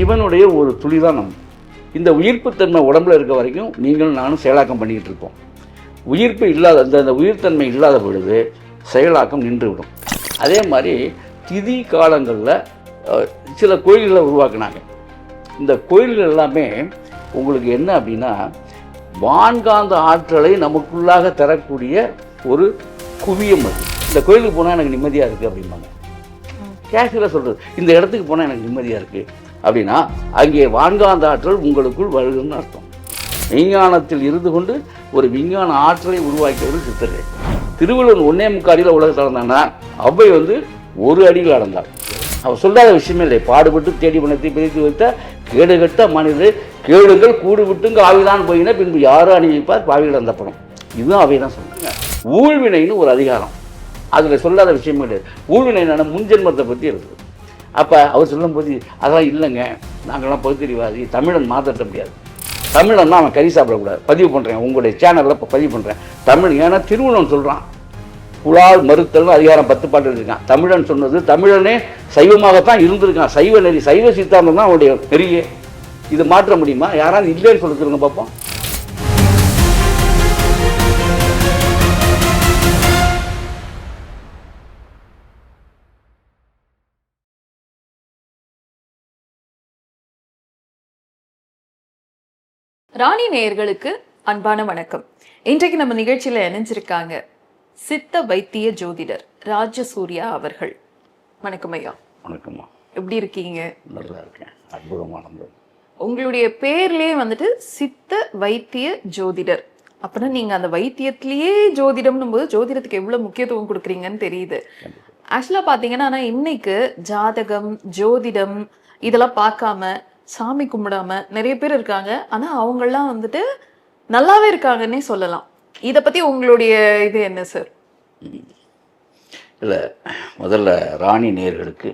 சிவனுடைய ஒரு துளி தான் நம்ம. இந்த உயிர்ப்புத்தன்மை உடம்புல இருக்க வரைக்கும் நீங்களும் நானும் செயலாக்கம் பண்ணிக்கிட்டு இருப்போம் உயிர்ப்பு இல்லாத அந்த அந்த உயிர்த்தன்மை இல்லாத பொழுது செயலாக்கம் நின்றுவிடும். அதே மாதிரி திதி காலங்களில் சில கோயில்களை உருவாக்குனாங்க. இந்த கோயில்கள் எல்லாமே உங்களுக்கு என்ன அப்படின்னா வான்காந்த ஆற்றலை நமக்குள்ளாக தரக்கூடிய ஒரு குவியம் அது. இந்த கோயிலுக்கு போனால் எனக்கு நிம்மதியாக இருக்குது அப்படிம்பாங்க. கேஷுவலாக சொல்கிறது இந்த இடத்துக்கு போனால் எனக்கு நிம்மதியாக இருக்குது அப்படின்னா அங்கே வான்காந்த ஆற்றல் உங்களுக்குள் வருதுன்னு அர்த்தம். விஞ்ஞானத்தில் இருந்து கொண்டு ஒரு விஞ்ஞான ஆற்றலை உருவாக்கியவர் சித்தர்கள் திருவள்ளுவர் ஒன்னே முக்காடியில் உலகத்தில் நடந்தாங்கன்னா அவ்வை வந்து ஒரு அடியில் நடந்தாள் அவர் சொல்லாத விஷயமே இல்லை. பாடுபட்டு தேடி பணத்தை பிரித்து வைத்த கேடுகட்ட மனிதர் கேடுகள் கூடு விட்டுங்க ஆவிதான் போயினா பின்பு யாரும் அணிவிப்பார் பாவிகள் அந்த படம் இதுதான் அவை தான் சொன்னாங்க. ஊழ்வினைன்னு ஒரு அதிகாரம். அதில் சொல்லாத விஷயமே கிடையாது ஊழ்வினை என்னன்னா முன்ஜென்மத்தை பற்றி இருக்குது அப்போ அவர் சொல்லும்போது அதெல்லாம் இல்லைங்க. நாங்கள்லாம் பகுத்தறிவாதி. தமிழன் மாற்றட்ட முடியாது. தமிழன் அவன் கறி சாப்பிடக்கூடாது. பதிவு பண்ணுறேன் உங்களுடைய சேனலில் இப்போ பதிவு பண்ணுறேன் தமிழ் ஏன்னா திருவள்ளுவன் சொல்கிறான் புலால் மறுத்தல் அதிகாரம் பத்து பாட்டு இருக்கான் தமிழன் சொன்னது தமிழனே சைவமாகத்தான் இருந்திருக்கான். சைவ நெறி சைவ சித்தாந்தம் தான் அவனுடைய நெறியே. இது மாற்ற முடியுமா? யாராவது இல்லைன்னு சொல்லிருங்க சொல்லுங்க பார்ப்போம் ராணி நேயர்களுக்கு அன்பான வணக்கம். இன்றைக்கு நம்ம நிகழ்ச்சியில இணைஞ்சிருக்காங்க சித்த வைத்திய ஜோதிடர் ராஜசூர்யா அவர்கள். வணக்கம் ஐயா. வணக்கம்மா. எப்படி இருக்கீங்க? நல்லா இருக்கேன். அற்புதமானது உங்களுடைய பேர்லயே வந்துட்டு சித்த வைத்திய ஜோதிடர். அப்பனா நீங்க அந்த வைத்தியத்திலேயே ஜோதிடம்னும் போது ஜோதிடத்துக்கு எவ்வளவு முக்கியத்துவம் கொடுக்குறீங்கன்னு தெரியுது. ஆக்சுவலா பாத்தீங்கன்னா ஆனா இன்னைக்கு ஜாதகம் ஜோதிடம் இதெல்லாம் பார்க்காம சாமி கும்பிடாம நிறைய பேர் இருக்காங்க. ஆனால் அவங்கெல்லாம் வந்துட்டு நல்லாவே இருக்காங்கன்னே சொல்லலாம். இதை பற்றி உங்களுடைய இது என்ன சார் இல்லை முதல்ல ராணி நேர்களுக்கு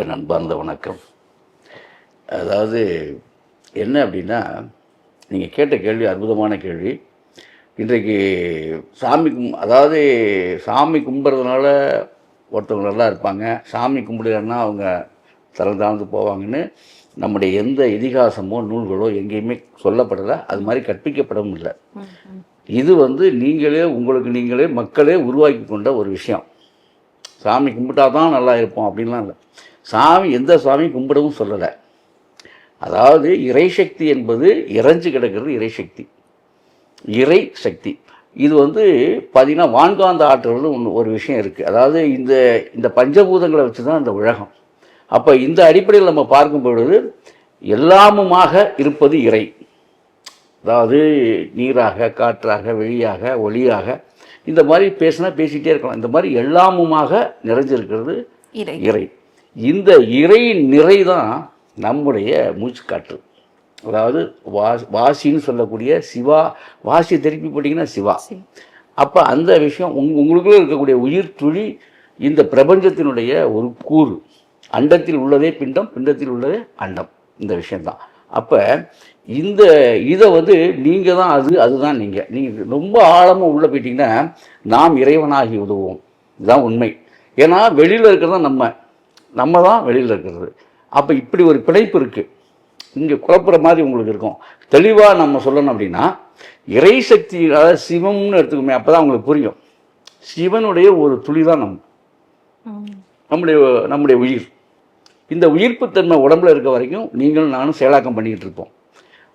என் அன்பார்ந்த வணக்கம். அதாவது என்ன அப்படின்னா நீங்கள் கேட்ட கேள்வி அற்புதமான கேள்வி. இன்றைக்கு சாமி கும் அதாவது சாமி கும்பிட்றதுனால ஒருத்தவங்க நல்லா இருப்பாங்க. சாமி கும்பிடலன்னா அவங்க தரம் தாழ்ந்து போவாங்கன்னு நம்முடைய எந்த இதிகாசமோ நூல்களோ எங்கேயுமே சொல்லப்படலை. அது மாதிரி கற்பிக்கப்படவும் இல்லை. இது வந்து நீங்களே உங்களுக்கு நீங்களே மக்களே உருவாக்கி கொண்ட ஒரு விஷயம். சாமி கும்பிட்டா தான் நல்லா இருப்போம் அப்படின்லாம் இல்லை. சாமி எந்த சாமி கும்பிடவும் சொல்லலை. அதாவது இறைசக்தி என்பது இறைஞ்சு கிடக்கிறது இறைசக்தி இறை சக்தி. இது வந்து பார்த்தீங்கன்னா வான்காந்த ஆற்றல்னு ஒன்று ஒரு விஷயம் இருக்குது அதாவது இந்த இந்த பஞ்சபூதங்களை வச்சு தான் இந்த உலகம். அப்போ இந்த அடிப்படையில் நம்ம பார்க்கும் பொழுது எல்லாமுமாக இருப்பது இறை. அதாவது நீராக காற்றாக வெளியாக ஒளியாக இந்த மாதிரி பேசினா பேசிகிட்டே இருக்கலாம். இந்த மாதிரி எல்லாமுமாக நிறைஞ்சிருக்கிறது இறை. இறை. இந்த இறை நிறை தான் நம்முடைய மூச்சுக்காற்று. அதாவது வா வாசின்னு சொல்லக்கூடிய சிவா வாசியை திருப்பி போட்டிங்கன்னா சிவா. அப்போ அந்த விஷயம் உங் உங்களுக்குள்ள இருக்கக்கூடிய உயிர் துளி இந்த பிரபஞ்சத்தினுடைய ஒரு கூறு. அண்டத்தில் உள்ளதே பிண்டம் பிண்டத்தில் உள்ளதே அண்டம். இந்த விஷயம்தான். அப்போ இந்த இதை வந்து நீங்கள் தான் அது அதுதான் நீங்கள் நீங்கள் ரொம்ப ஆழமாக உள்ளே போயிட்டீங்கன்னா நாம் இறைவனாகி உதவுவோம். இதுதான் உண்மை. ஏன்னா வெளியில் இருக்கிறது நம்ம. நம்ம தான் வெளியில் இருக்கிறது. அப்போ இப்படி ஒரு பிணைப்பு இருக்குது இங்கே குழப்புற மாதிரி உங்களுக்கு இருக்கும். தெளிவாக நம்ம சொல்லணும் அப்படின்னா இறைசக்தி அதாவது சிவம்னு எடுத்துக்கோமே அப்போ தான் உங்களுக்கு புரியும். சிவனுடைய ஒரு துளி தான் நம்ம. நம்முடைய நம்முடைய உயிர். இந்த உயிர்ப்புத்தன்மை உடம்புல இருக்க வரைக்கும் நீங்களும் நானும் செயலாக்கம் பண்ணிக்கிட்டு இருப்போம்.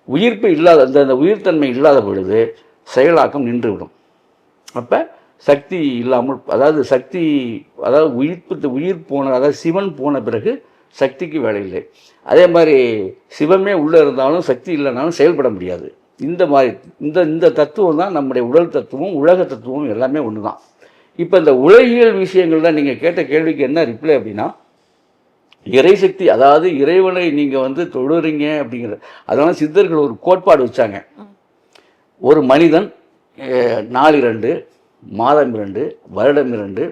உயிர்ப்பு இல்லாத அந்த அந்த உயிர்த்தன்மை இல்லாத பொழுது செயலாக்கம் நின்றுவிடும். அப்போ சக்தி இல்லாமல் அதாவது சக்தி அதாவது உயிர்ப்பு உயிர் போன அதாவது சிவன் போன பிறகு சக்திக்கு வேலை இல்லை. அதே மாதிரி சிவமே உள்ளே இருந்தாலும் சக்தி இல்லைனாலும் செயல்பட முடியாது. இந்த மாதிரி இந்த இந்த தத்துவம் தான் நம்முடைய உடல் தத்துவம் உலக தத்துவம் எல்லாமே ஒன்று தான் இப்போ இந்த உலகியல் விஷயங்கள் தான் நீங்கள் கேட்ட கேள்விக்கு என்ன ரிப்ளை அப்படின்னா இறை சக்தி அதாவது இறைவனை நீங்கள் வந்து தொழுறீங்க அப்படிங்கிற அதனால சித்தர்கள் ஒரு கோட்பாடு வச்சாங்க. ஒரு மனிதன் நாலு இரண்டு மாதம் இரண்டு வருடம் இரண்டு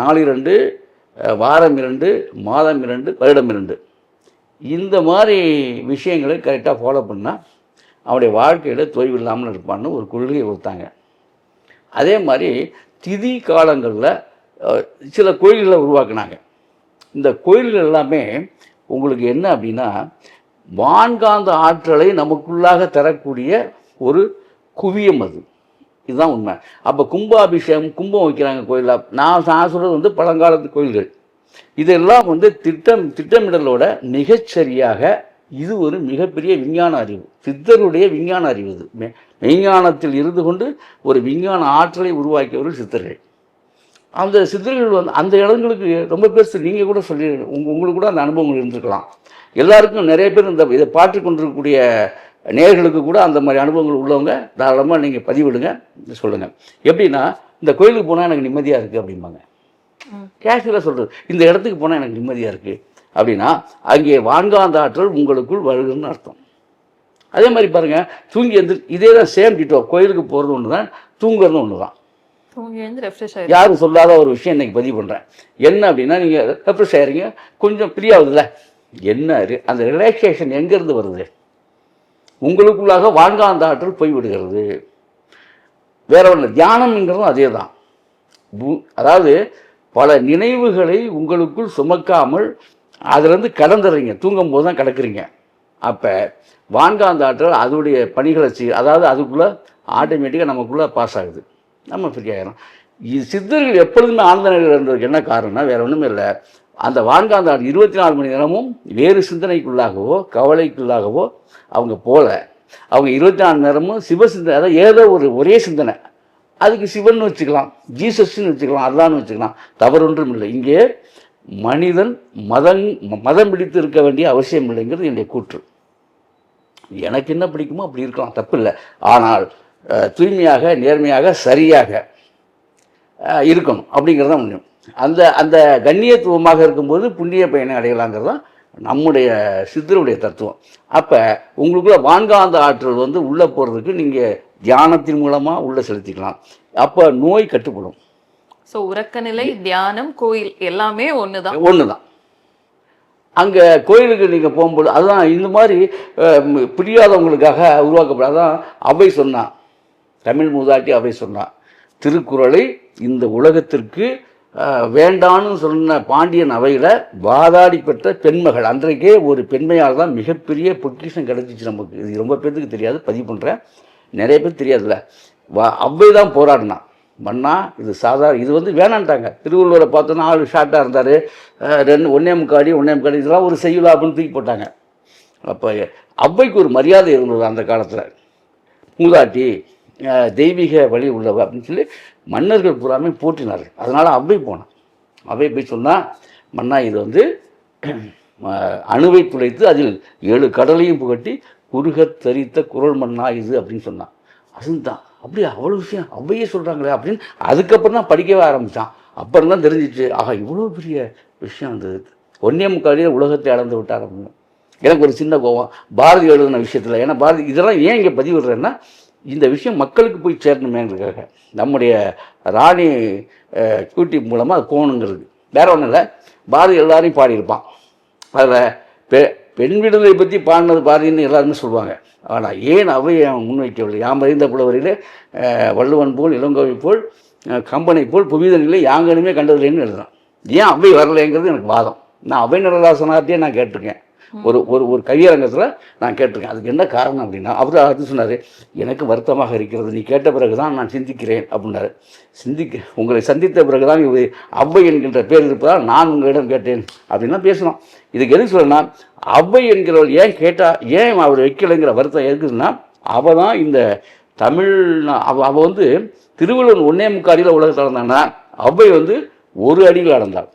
நாலு இரண்டு வாரம் இரண்டு மாதம் இரண்டு வருடம் இரண்டு. இந்த மாதிரி விஷயங்களை கரெக்டாக ஃபாலோ பண்ணால் அவனுடைய வாழ்க்கையில் தொய்வு இல்லாமல் இருப்பான்னு ஒரு கொள்கையை கொடுத்தாங்க. அதே மாதிரி திதி காலங்களில் சில கோயில்களை உருவாக்குனாங்க. இந்த கோயில்கள் எல்லாமே உங்களுக்கு என்ன அப்படின்னா வான்காந்த ஆற்றலை நமக்குள்ளாக தரக்கூடிய ஒரு குவியம் அது. இதுதான் உண்மை. அப்போ கும்பாபிஷேகம் கும்பம் வைக்கிறாங்க கோயிலில். நான் நான் சொல்கிறது வந்து பழங்காலத்து கோயில்கள். இதெல்லாம் வந்து திட்டம் திட்டமிடலோட மிகச்சரியாக இது ஒரு மிகப்பெரிய விஞ்ஞான அறிவு. சித்தருடைய விஞ்ஞான அறிவு இது. மெய்ஞானத்தில் இருந்து கொண்டு ஒரு விஞ்ஞான ஆற்றலை உருவாக்கியவர்கள் சித்தர்கள். அந்த சித்தர்கள் வந்து அந்த இடங்களுக்கு ரொம்ப பேர் நீங்கள் கூட சொல்லி உங்க உங்களுக்கு கூட அந்த அனுபவங்கள் இருந்திருக்கலாம். எல்லாருக்கும் நிறைய பேர் இந்த இதை பார்த்து கொண்டிருக்கக்கூடிய நேயர்களுக்கு கூட அந்த மாதிரி அனுபவங்கள் உள்ளவங்க தாராளமாக நீங்கள் பதிவிடுங்க சொல்லுங்கள் எப்படின்னா இந்த கோயிலுக்கு போனால் எனக்கு நிம்மதியாக இருக்குது அப்படிம்பாங்க. கேஷுவலாக சொல்கிறது இந்த இடத்துக்கு போனால் எனக்கு நிம்மதியாக இருக்குது அப்படின்னா அங்கே வான்காந்த ஆற்றல் உங்களுக்குள் வருதுன்னு அர்த்தம். அதே மாதிரி பாருங்கள் தூங்கி எந்திரி இதே தான் சேம் டிட்டோ கோயிலுக்கு போகிறது ஒன்று தான் தூங்குறது ஒன்று தான் யாரும் சொல்லாத ஒரு விஷயம் இன்னைக்கு பதிவு பண்ணுறேன் என்ன அப்படின்னா நீங்கள் ரெஃப்ரெஷ் ஆகிறீங்க கொஞ்சம் ஃப்ரீ ஆகுதுல்ல? என்ன அந்த ரிலாக்ஸேஷன் எங்கேருந்து வருது? உங்களுக்குள்ளாக வான்காந்த ஆற்றல் போய் விடுகிறது வேற ஒன்று தியானம்ங்கிறதும் அதே தான் அதாவது பல நினைவுகளை உங்களுக்குள் சுமக்காமல் அதுலேருந்து கடந்துடுறீங்க தூங்கும் போது தான் கிடக்குறீங்க. அப்போ வான்காந்த ஆற்றல் அதோடைய பணிகளை செய் அதாவது அதுக்குள்ளே ஆட்டோமேட்டிக்காக நமக்குள்ளே பாஸ் ஆகுது. நம்ம ஃப்ரீ ஆகிடும் இது சித்தர்கள் எப்பொழுதுமே ஆனந்த நிலையில் இருந்ததுக்கு என்ன காரணம்னா வேறு ஒன்றும் இல்லை. அந்த வான்காந்த ஆற்றல் இருபத்தி நாலு மணி நேரமும் வேறு சிந்தனைக்குள்ளாகவோ கவலைக்குள்ளாகவோ அவங்க போகல அவங்க இருபத்தி நாலு நேரமும் சிவ சிந்தனை அதாவது ஏதோ ஒரு ஒரே சிந்தனை. அதுக்கு சிவன் வச்சுக்கலாம் ஜீசஸ்ன்னு வச்சுக்கலாம் அல்லான்னு வச்சுக்கலாம். தவறு ஒன்றும் இல்லை. இங்கே மனிதன் மதம் மதம் பிடித்து இருக்க வேண்டிய அவசியம் இல்லைங்கிறது என்னுடைய கூற்று. எனக்கு என்ன பிடிக்குமோ அப்படி இருக்கலாம் தப்பு இல்லை ஆனால் தூய்மையாக நேர்மையாக சரியாக இருக்கணும். அப்படிங்கிறது தான் முடியும் அந்த அந்த கண்ணியத்துவமாக இருக்கும்போது புண்ணிய பயனை அடையலாங்கிறது தான் நம்முடைய சித்தருடைய தத்துவம். அப்போ உங்களுக்குள்ள வான்காந்த ஆற்றல் வந்து உள்ளே போகிறதுக்கு நீங்கள் தியானத்தின் மூலமாக உள்ளே செலுத்திக்கலாம். அப்போ நோய் கட்டுப்படும். சோ உறக்க நிலை தியானம் கோயில் எல்லாமே ஒண்ணுதான். ஒன்று தான் அங்கே கோயிலுக்கு நீங்கள் போகும்போது அதுதான் இந்த மாதிரி அஹ், ம், புரியாதவங்களுக்காக உருவாக்கப்பட அதான் அவை சொன்னான். தமிழ் மூதாட்டி அவை சொன்னான் திருக்குறளை இந்த உலகத்திற்கு வேண்டான்னு சொன்ன பாண்டியன் அவையில் வாதாடி பெற்ற பெண்மகள். அன்றைக்கே ஒரு பெண்மையால் தான் மிகப்பெரிய பொக்கிஷம் கிடைச்சிச்சு நமக்கு. இது ரொம்ப பேர்த்துக்கு தெரியாது பதிவு பண்ணுறேன் நிறைய பேர் தெரியாதுல்ல. வா அவ்வை தான் போராடினான் மன்னா இது சாதாரண இது வந்து வேணான்ட்டாங்க. திருவள்ளுவரை பார்த்தோன்னா ஆள் ஷார்ட்டாக இருந்தார். ரெண்டு ஒன்னே முக்காடி ஒன்னே முக்காடி இதெல்லாம் ஒரு செய்யுளா அப்படின்னு தூக்கி போட்டாங்க. அப்போ அவ்வைக்கு ஒரு மரியாதை இருந்தது அந்த காலத்தில். மூதாட்டி தெய்வீக வழி உள்ளவ அப்படின்னு சொல்லி மன்னர்கள் பூராமே போற்றினார்கள். அதனால் அவ்வை போனான். அவ்வை போய் சொன்னால் மன்னா இது வந்து அணுவை துளைத்து அதில் ஏழு கடலையும் புகட்டி குறுகத் தரித்த குரல் மண்ணா இது அப்படின்னு சொன்னான். அதுதான் அப்படியே? அவ்வளோ விஷயம்? அவையே சொல்கிறாங்களே அப்படின்னு அதுக்கப்புறம் தான் படிக்கவே ஆரம்பித்தான் அப்புறம் தான் தெரிஞ்சிச்சு ஆஹா இவ்வளோ பெரிய விஷயம் அந்த ஒன்னியம் முக்காலியில் உலகத்தை அளந்து விட்டார் அப்படின்னு. எனக்கு ஒரு சின்ன கோபம் பாரதி எழுதின விஷயத்தில் ஏன்னா பாரதி இதெல்லாம் ஏன் இங்கே பதிவிடுறேன்னா இந்த விஷயம் மக்களுக்கு போய் சேரணுமேங்கிறதுக்காக நம்முடைய ராணி கூட்டி யூடியூப் மூலமாக அது போகணுங்கிறது. வேற ஒன்றும் இல்லை. பாரதி எல்லாரையும் பாடியிருப்பான். அதில் பெ பெண் விடுதலை பற்றி பாடினது பாரதின்னு எல்லாருமே சொல்லுவாங்க. ஆனால் ஏன் அவை அவன் முன்வைக்கவில்லை? யாம் அறிந்த புலவரிலே வள்ளுவன் போல் இளங்கோவை போல் கம்பனை போல் புவிதனிலே யாங்கனுமே கண்டதில்லைன்னு எழுதுறான். ஏன் அவை வரலைங்கிறது எனக்கு வாதம். நான் அவை நடராசனார்ட்டே நான் கேட்டிருக்கேன். ஒரு ஒரு ஒரு கவியரங்கத்தில் நான் கேட்டிருக்கேன். அதுக்கு என்ன காரணம் அப்படின்னா அவர் அது சொன்னார் எனக்கு வருத்தமாக இருக்கிறது. நீ கேட்ட பிறகு தான் நான் சிந்திக்கிறேன் அப்படின்னாரு. சிந்திக்க உங்களை சந்தித்த பிறகு தான் இது அவ்வை என்கின்ற பேர் இருப்பதால் நான் உங்களிடம் கேட்டேன் அப்படின்லாம் பேசணும் இதுக்கு எதுக்கு சொல்லணும்னா அவ்வை என்கிறவள் ஏன் கேட்டா ஏன் அவர் வைக்கலைங்கிற வருத்தம் இருக்குதுன்னா அவள் தான் இந்த தமிழ் அவ அவ வந்து திருவள்ளுவர் ஒன்னே முக்காடியில் உலகத்தில் நடந்தான்னா அவ்வை வந்து ஒரு அடியில் நடந்தாள்.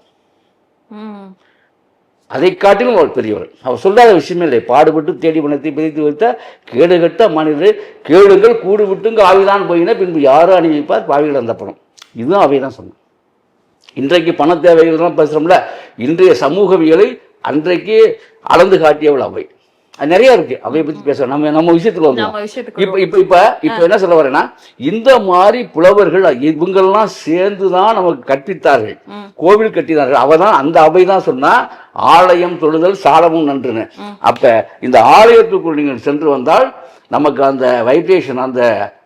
அதை காட்டிலும் அவர் பெரியவர் அவர் சொல்லாத விஷயமே இல்லை. பாடுபட்டு தேடி பணத்தை பிரித்து வைத்த கேடுகட்ட மனிதர் கேடுங்கள் கூடு விட்டுங்க ஆவிதான் போயின. பின்பு யாரும் அணிவிப்பார் பாவிகள் அந்த பணம். இதுவும் அவை தான் சொன்னான் இன்றைக்கு பண தேவைகள்லாம் பேசுகிறோம்ல இன்றைய சமூகவியலை அன்றைக்கு அளந்து காட்டியவள் அவை. அது நிறைய இருக்கு. அவையை பற்றி பேசுகிறோம் நம்ம நம்ம விஷயத்துக்கு விஷயத்துக்கு இப்ப இப்ப இப்ப இப்ப என்ன சொல்ல வரேன்னா இந்த மாதிரி புலவர்கள் இவங்கெல்லாம் சேர்ந்து தான் நமக்கு கற்பித்தார்கள். கோவில் கட்டினார்கள். அவ தான் அந்த அவை தான் சொன்னா ஆலயம் தொழுதல் சாலமும் நன்றுன்னு. அப்ப இந்த ஆலயத்துக்குள் நீங்கள் சென்று வந்தால் நமக்கு அந்த வைப்ரேஷன் அந்த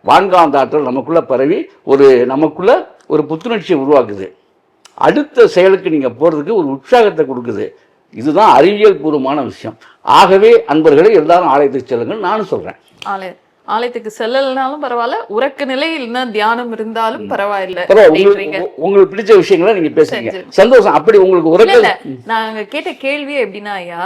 வான்காந்த ஆற்றல் நமக்குள்ள பரவி ஒரு நமக்குள்ள ஒரு புத்துணர்ச்சியை உருவாக்குது. அடுத்த செயலுக்கு நீங்க போறதுக்கு ஒரு உற்சாகத்தை கொடுக்குது. இதுதான் அறிவியல் பூர்வமான விஷயம். ஆகவே அன்பர்களே எல்லாரும் ஆலயத்துக்கு செல்லுங்கள். நானும் சொல்கிறேன் ஆலயத்துக்கு செல்லலனாலும் பரவாயில்ல. உறக்க நிலையில் தியானம் இருந்தாலும் பரவாயில்ல. உங்களுக்கு பிடிச்ச விஷயங்களை நீங்க பேசுறீங்க சந்தோஷம். அப்படி உங்களுக்கு உறக்க நாங்க கேட்ட கேள்வியே எப்படின்னா ஐயா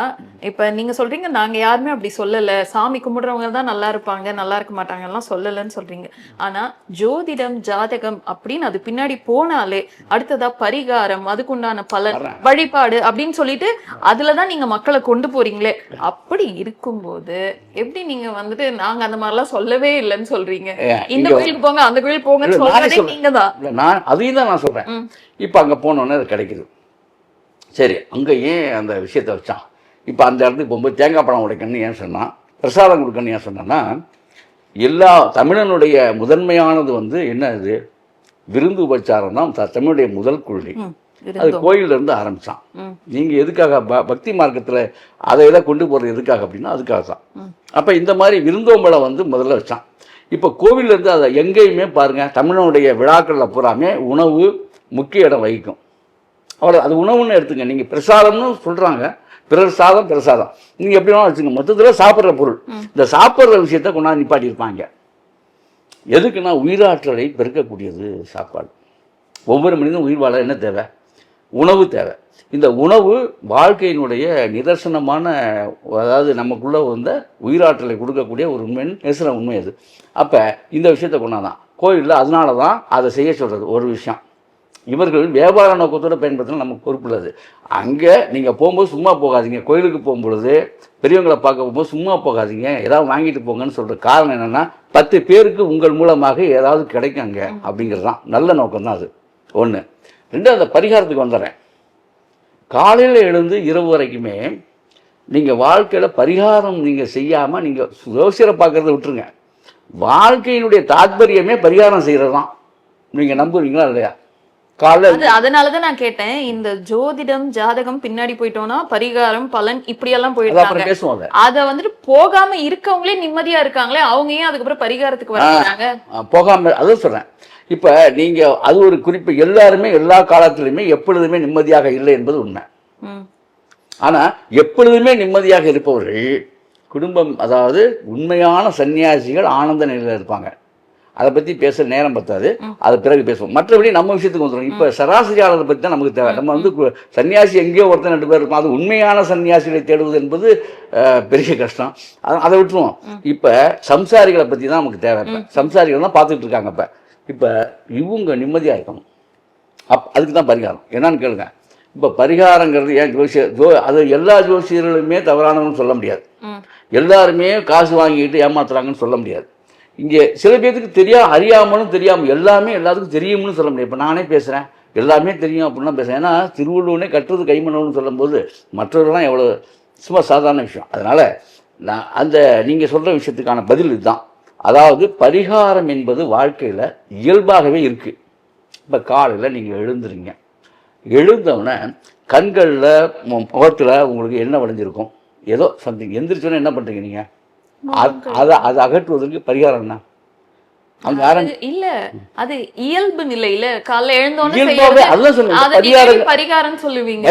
இப்ப நீங்க சொல்றீங்க நாங்க யாருமே அப்படி சொல்லல. சாமி கும்பிடுறவங்க தான் நல்லா இருப்பாங்க நல்லா இருக்க மாட்டாங்க எல்லாம் சொல்லலன்னு சொல்றீங்க. ஆனா ஜோதிடம் ஜாதகம் அப்படின்னு அது பின்னாடி போனாலே அடுத்ததா பரிகாரம் அதுக்குண்டான பலன். வழிபாடு அப்படின்னு சொல்லிட்டு அதுலதான் நீங்க மக்களை கொண்டு போறீங்களே. அப்படி இருக்கும்போது எப்படி நீங்க வந்துட்டு நாங்க அந்த மாதிரிலாம் சொல்லவே இல்லைன்னு சொல்றீங்க. இந்த கோயிலுக்கு போங்க அந்த கோயிலுக்கு போங்கன்னு சொல்றதே. நீங்க தான். நான் அதையும் தான் நான் சொல்றேன். இப்போ அங்க போனோன்னே அது கிடைக்குது. சரி அங்க ஏன் அந்த விஷயத்தை வச்சான்? இப்போ அந்த இடத்துக்கு போகும்போது தேங்காய் பழம் உடைக்கணும்னு ஏன் சொன்னான்? பிரசாதம் கொடுக்கணும்னு ஏன் சொன்னான்னா எல்லா தமிழனுடைய முதன்மையானது வந்து என்ன இது? விருந்து உபச்சாரம் தான் தமிழுடைய முதல் கொள்கை. அது இருந்தோம். கோயில்ல இருந்து ஆரம்பிச்சான். ம். நீங்க எதுக்காக ப- பக்தி மார்க்கத்துல அதை இதை கொண்டு போறது எதுக்காக அப்படின்னா அதுக்காக தான். அப்ப இந்த மாதிரி விருந்தோம்பலை வந்து முதல்ல வச்சான். இப்போ கோவில்ல இருந்து அதை எங்கேயுமே பாருங்க தமிழனுடைய விழாக்கள்ல பூராமே உணவு முக்கிய இடம் வகிக்கும். அவ்வளோ அது உணவுன்னு எடுத்துங்க. நீங்க பிரசாதம்னு சொல்றாங்க. பிறர் சாதம் பிரசாதம் நீங்க எப்படி வேணாலும் வச்சுங்க மொத்தத்துல சாப்பிட்ற பொருள். இந்த சாப்பிட்ற விஷயத்த கொண்டாந்து நிப்பாட்டி இருப்பாங்க எதுக்குன்னா உயிராற்றலை பெருக்கக்கூடியது சாப்பாடு. ஒவ்வொரு மனிதனும் உயிர் வாழ என்ன தேவை? உணவு தேவை. இந்த உணவு வாழ்க்கையினுடைய நிதர்சனமான அதாவது நமக்குள்ள வந்த உயிராற்றலை கொடுக்கக்கூடிய ஒரு உண்மை நிதர்சன உண்மை அது. அப்போ இந்த விஷயத்தை கொண்டாதான் கோயிலில் அதனால தான் அதை செய்ய சொல்கிறது ஒரு விஷயம். இவர்கள் வியாபார நோக்கத்தோடு பயன்படுத்தினா நமக்கு பொறுப்புள்ளது அங்கே நீங்கள் போகும்போது சும்மா போகாதீங்க. கோயிலுக்கு போகும்பொழுது பெரியவங்களை பார்க்க போகும்போது சும்மா போகாதீங்க. ஏதாவது வாங்கிட்டு போங்கன்னு சொல்கிற காரணம் என்னென்னா பத்து பேருக்கு உங்கள் மூலமாக ஏதாவது கிடைக்கும் அங்கே அப்படிங்கிறது தான் நல்ல நோக்கம் தான் அது. ஒன்று ரெண்டு அந்த பரிகாரத்துக்கு வந்துடுறேன். காலையில் எழுந்து இரவு வரைக்குமே நீங்கள் வாழ்க்கையில் பரிகாரம் நீங்கள் செய்யாமல் நீங்கள் ஜோசியரை பார்க்கறத விட்டுருங்க. வாழ்க்கையினுடைய தாத்பரியமே பரிகாரம் செய்கிறது தான் நீங்கள் நம்புவீங்களா இல்லையா? காலைல அது அதனாலதான் நான் கேட்டேன். இந்த ஜோதிடம் ஜாதகம் பின்னாடி போயிட்டோம்னா பரிகாரம் பலன் இப்படி எல்லாம் அது போயிட்டாங்க பேசுவோம் அதை. வந்துட்டு போகாம இருக்கவங்களே நிம்மதியா இருக்காங்களே அவங்க ஏன் அதுக்கப்புறம் பரிகாரத்துக்கு வராங்க போகாம அதான் சொல்கிறேன் இப்போ நீங்கள் அது ஒரு குறிப்பு எல்லாருமே எல்லா காலத்திலுமே எப்பொழுதுமே நிம்மதியாக இல்லை என்பது உண்மை. ஆனால் எப்பொழுதுமே நிம்மதியாக இருப்பவர்கள் குடும்பம் அதாவது உண்மையான சன்னியாசிகள் ஆனந்த நிலையில் இருப்பாங்க. அதை பற்றி பேச நேரம் பத்தாது. அதை பிறகு பேசுவோம். மற்றபடி நம்ம விஷயத்துக்கு வந்துடும் இப்போ சராசரியாளரை பற்றி தான் நமக்கு தேவை. நம்ம வந்து சன்னியாசி எங்கேயோ ஒருத்தன் ரெண்டு பேர் இருப்பான். அது உண்மையான சன்னியாசிகளை தேடுவது என்பது பெரிய கஷ்டம். அதை விட்டுருவோம். இப்போ சம்சாரிகளை பற்றி தான் நமக்கு தேவை. இப்போ சம்சாரிகள் தான் பார்த்துட்டு இருக்காங்க இப்போ. இப்போ இவங்க நிம்மதியாக இருக்கணும். அப் அதுக்கு தான் பரிகாரம். என்னன்னு கேளுங்க. இப்போ பரிகாரங்கிறது ஏன் ஜோசிய ஜோ அது எல்லா ஜோசியர்களுமே தவறானவங்கன்னு சொல்ல முடியாது. எல்லாருமே காசு வாங்கிட்டு ஏமாத்துறாங்கன்னு சொல்ல முடியாது. இங்கே சில பேர்த்துக்கு தெரியா அறியாமலும் தெரியாமல் எல்லாமே எல்லாத்துக்கும் தெரியும்னு சொல்ல முடியாது. இப்போ நானே பேசுகிறேன் எல்லாமே தெரியும் அப்படின்னா பேசுகிறேன் ஏன்னா திருவள்ளுவனே கட்டுறது கைமணம்னு சொல்லும்போது மற்றவர்கள்லாம் எவ்வளோ சும்மா சாதாரண விஷயம். அதனால் நான் அந்த நீங்கள் சொல்கிற விஷயத்துக்கான பதில் இதுதான். அதாவது பரிகாரம் என்பது வாழ்க்கையில் இயல்பாகவே இருக்குது இப்போ காலையில் நீங்கள் எழுந்துறீங்க எழுந்தவுடனே கண்களில் முகத்தில் உங்களுக்கு என்ன விளைஞ்சிருக்கும் ஏதோ சம்திங் எந்திரிச்சோன்னே என்ன பண்ணுறீங்க நீங்கள் அதை அதை அகற்றுவதற்கு பரிகாரம் என்ன? இல்ல. அது இயல்பு நிலையில காலைல எழுந்தோன்னு பரிகாரம் சொல்லுவீங்க.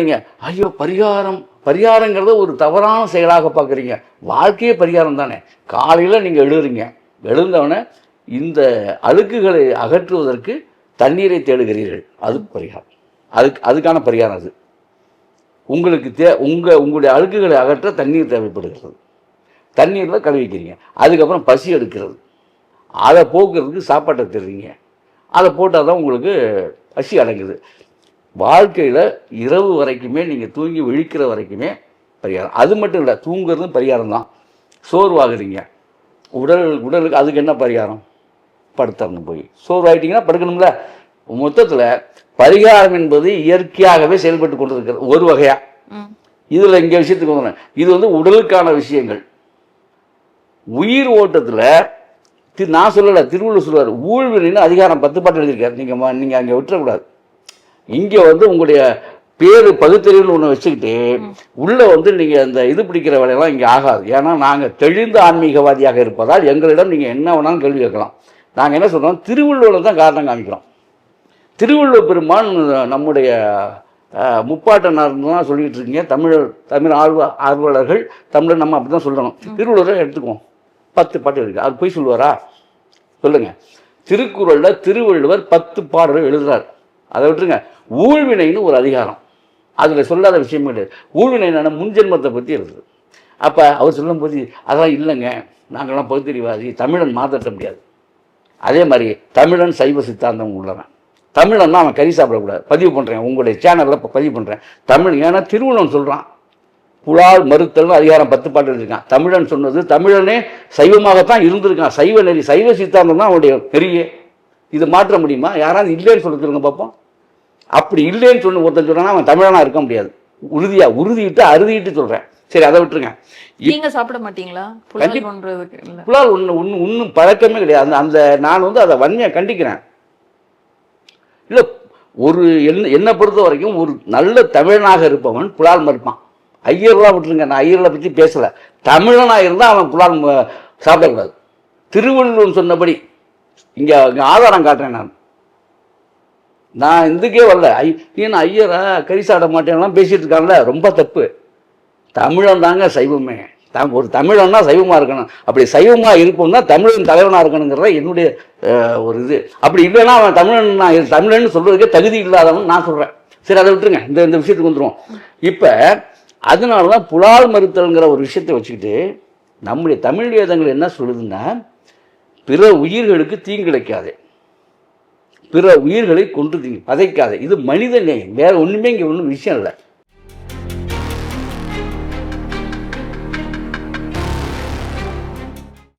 நீங்க? ஐயோ பரிகாரம் பரிகாரங்கிறத ஒரு தவறான செயலாக பார்க்குறீங்க. வாழ்க்கையே பரிகாரம் தானே. காலையில் நீங்கள் எழுதுறீங்க எழுந்தவொடனே இந்த அழுக்குகளை அகற்றுவதற்கு தண்ணீரை தேடுகிறீர்கள். அது பரிகாரம். அதுக்கு அதுக்கான பரிகாரம் அது. உங்களுக்கு தே உங்கள் உங்களுடைய அழுக்குகளை அகற்ற தண்ணீர் தேவைப்படுகிறது. தண்ணீரில் கழுவிக்கிறீங்க அதுக்கப்புறம் பசி எடுக்கிறது. அதை போக்குறதுக்கு சாப்பாட்டை தருவீங்க அதை போட்டால் தான் உங்களுக்கு பசி அடங்குது. வாழ்க்கையில் இரவு வரைக்குமே நீங்கள் தூங்கி விழிக்கிற வரைக்குமே பரிகாரம். அது மட்டும் இல்லை தூங்குறதும் பரிகாரம் தான் சோர்வாகுறீங்க உடல் உடலுக்கு அதுக்கு என்ன பரிகாரம்? படுத்தரணும் போய். சோர்வாயிட்டீங்கன்னா படுக்கணும்ல. மொத்தத்தில் பரிகாரம் என்பது இயற்கையாகவே செயல்பட்டு கொண்டிருக்கிறது ஒரு வகையா. ம். இதில் இங்கே விஷயத்துக்கு வந்துடுறேன். இது வந்து உடலுக்கான விஷயங்கள். உயிர் ஓட்டத்தில் நான் சொல்லலை திருவள்ளுவர் சொல்லுவார் ஊழ்வினின்னு அதிகாரம் பத்து பாட்டு எழுதியிருக்காரு. நீங்கள் நீங்கள் அங்கே விட்டுறக்கூடாது. இங்கே வந்து உங்களுடைய பேரு பகுத்தறிவுன்னு ஒன்று வச்சுக்கிட்டு உள்ளே வந்து நீங்கள் அந்த இது பிடிக்கிற வேலையெல்லாம் இங்கே ஆகாது. ஏன்னா நாங்கள் தெளிந்த ஆன்மீகவாதியாக இருப்பதால் எங்களிடம் நீங்கள் என்ன வேணாலும் கேள்வி கேட்கலாம். நாங்கள் என்ன சொல்கிறோம் திருவள்ளுவரை தான் காரணம் காமிக்கிறோம். திருவள்ளுவர் பெருமான் நம்முடைய அஹ், முப்பாட்டனார்லாம் சொல்லிட்டு இருக்கீங்க. தமிழர் தமிழ் ஆர்வ ஆர்வலர்கள் தமிழர் நம்ம அப்படி தான் சொல்கிறோம் திருவள்ளுவரை எடுத்துக்குவோம். பத்து பாட்டு இருக்குது அது போய் சொல்லுவாரா? சொல்லுங்க. திருக்குறளில் திருவள்ளுவர் பத்து பாடல்கள் எழுதுறார். அதை விட்டுருங்க. ஊழ்வினைன்னு ஒரு அதிகாரம். அதில் சொல்லாத விஷயமே கிடையாது. ஊழ்வினை என்னன்னா முன்ஜென்மத்தை பற்றி இருக்குது. அப்போ அவர் சொல்லும்போது அதெல்லாம் இல்லைங்க. நாங்கள்லாம் பகுத்தறிவாதி. தமிழன் மாற்றட்ட முடியாது. அதே மாதிரி தமிழன் சைவ சித்தாந்தம் உள்ளவன். தமிழன்னா அவன் கறி சாப்பிடக்கூடாது. பதிவு பண்ணுறேன் உங்களுடைய சேனலில் இப்போ பதிவு பண்ணுறேன் தமிழ் ஏன்னா திருவள்ளுவன் சொல்கிறான் புலால் மறுத்தல்னு அதிகாரம் பத்து பாட்டு எழுதியிருக்கான். தமிழன் சொன்னது தமிழனே சைவமாகத்தான் இருந்திருக்கான். சைவ நெறி சைவ சித்தாந்தம் தான் அவனுடைய நெறியே. இது மாற்ற முடியுமா? யாராவது இல்லைன்னு சொல்ல சொல்லுங்க பார்ப்போம் அப்படி இல்லைன்னு சொன்ன ஒருத்தன் சொன்னா அவன் தமிழனா இருக்க முடியாது. உறுதியா உறுதியிட்டு அறுதிட்டு சொல்றேன். சரி அதை விட்டுருங்க. நீங்க சாப்பிட மாட்டீங்களா? புலால் ஒன்று ஒன்று ஒன்றும் பழக்கமே கிடையாது. அந்த அந்த நான் வந்து அதை வன்மையாக கண்டிக்கிறேன். இல்லை ஒரு என்ன என்னை பொறுத்த வரைக்கும் ஒரு நல்ல தமிழனாக இருப்பவன் புலால் மறுப்பான். ஐயர்லாம் விட்டுருங்க நான் ஐயர்களை பற்றி பேசலை. தமிழனாக இருந்தால் அவன் புலால் சாப்பிடக்கூடாது. திருவள்ளுவன் சொன்னபடி இங்கே இங்கே ஆதாரம் காட்டுறேன் நான். நான் இதுக்கே வரல. ஐ நீ நான் ஐயரா கரிசாட மாட்டேன்லாம் பேசிட்டு இருக்காங்கள ரொம்ப தப்பு. தமிழன் தாங்க சைவமே. தம் ஒரு தமிழன்னா சைவமாக இருக்கணும். அப்படி சைவமாக இருப்போம்னா தமிழன் தலைவனாக இருக்கணுங்கிறத என்னுடைய ஒரு இது. அப்படி இல்லைன்னா அவன் தமிழன் நான் தமிழன் சொல்கிறதுக்கே தகுதி இல்லாதவன் நான் சொல்கிறேன் சரி அதை விட்டுருங்க. இந்த இந்த விஷயத்துக்கு வந்துடுவோம் இப்போ அதனால தான் புலால் மறுத்தல்ங்கிற ஒரு விஷயத்தை வச்சுக்கிட்டு நம்முடைய தமிழ் வேதங்கள் என்ன சொல்லுதுன்னா பிற உயிர்களுக்கு தீங்கிழைக்காதே. பிற உயிர்களை கொன்று பதைக்காத இது மனித நேயம். வேற ஒன்றுமே இங்கே ஒன்றும் விஷயம் இல்லை.